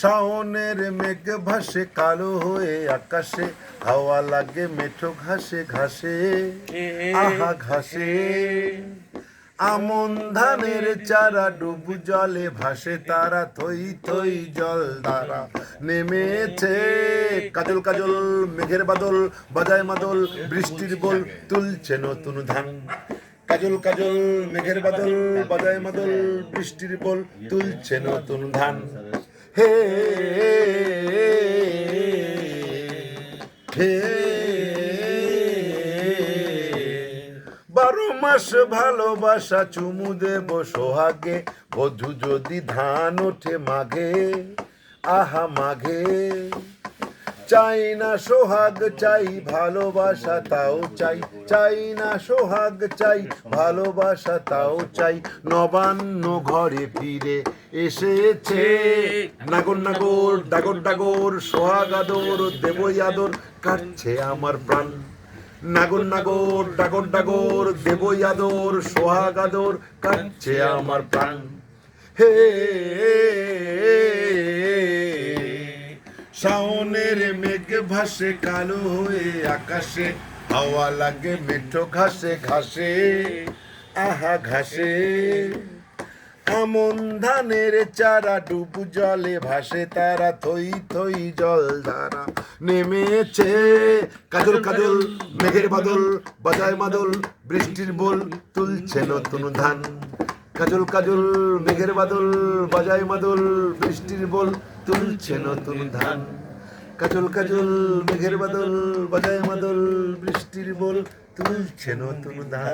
শাওনের মেঘ ভাসে কালো হয়ে আকাশে হাওয়া লাগে মেঠো ঘাসে ঘাসে। আহা ঘাসে। আমন ধানের চারা ডুব জলে ভাসে তারা থই থই জল দ্বারা নেমেছে। কাজল কাজল মেঘের বাদল বাজায় মাদল বৃষ্টির বল তুলছে নতুন ধান। কাজল কাজল মেঘের বাদল বাজায় মাদল বৃষ্টির বল তুলছে নতুন ধান। হে হে, বারো মাস ভালোবাসা চুমু দেব সোহাগে, বধু যদি ধান ওঠে মাঘে, আহা মাঘে। চাই না সোহাগ চাই ভালোবাসা তাও চাই চাই না সোহাগ চাই ভালোবাসা তাও চাই নবান্ন ঘরে ফিরে এসেছে নাগর নাগর ডাগর ডাগর সোহাগ আদর দেবই আদর কাটছে আমার প্রাণ নাগর নাগর ডাগর ডাগর দেবই আদর সোহাগ আদর কাটছে আমার প্রাণ হে শাওনের মেঘ ভাসে কালো হয়ে আকাশে হাওয়া লাগে মেঠো ঘাসে ঘাসে আহা ঘাসে। আমন ধানের চারা ডুব জলে ভাসে তারা থই থই জল ধারা নেমেছে। কাজল কাজল মেঘের বাদল বাজায় মাদল বৃষ্টির বল তুলছে নতুন ধান। কাজল কাজল মেঘের বাদল বাজায় মাদল বৃষ্টির বল তুলছে নতুন ধান। কাজল কাজল মেঘের বাদল বাজায় মাদল বৃষ্টির বল তুলছে নতুন ধান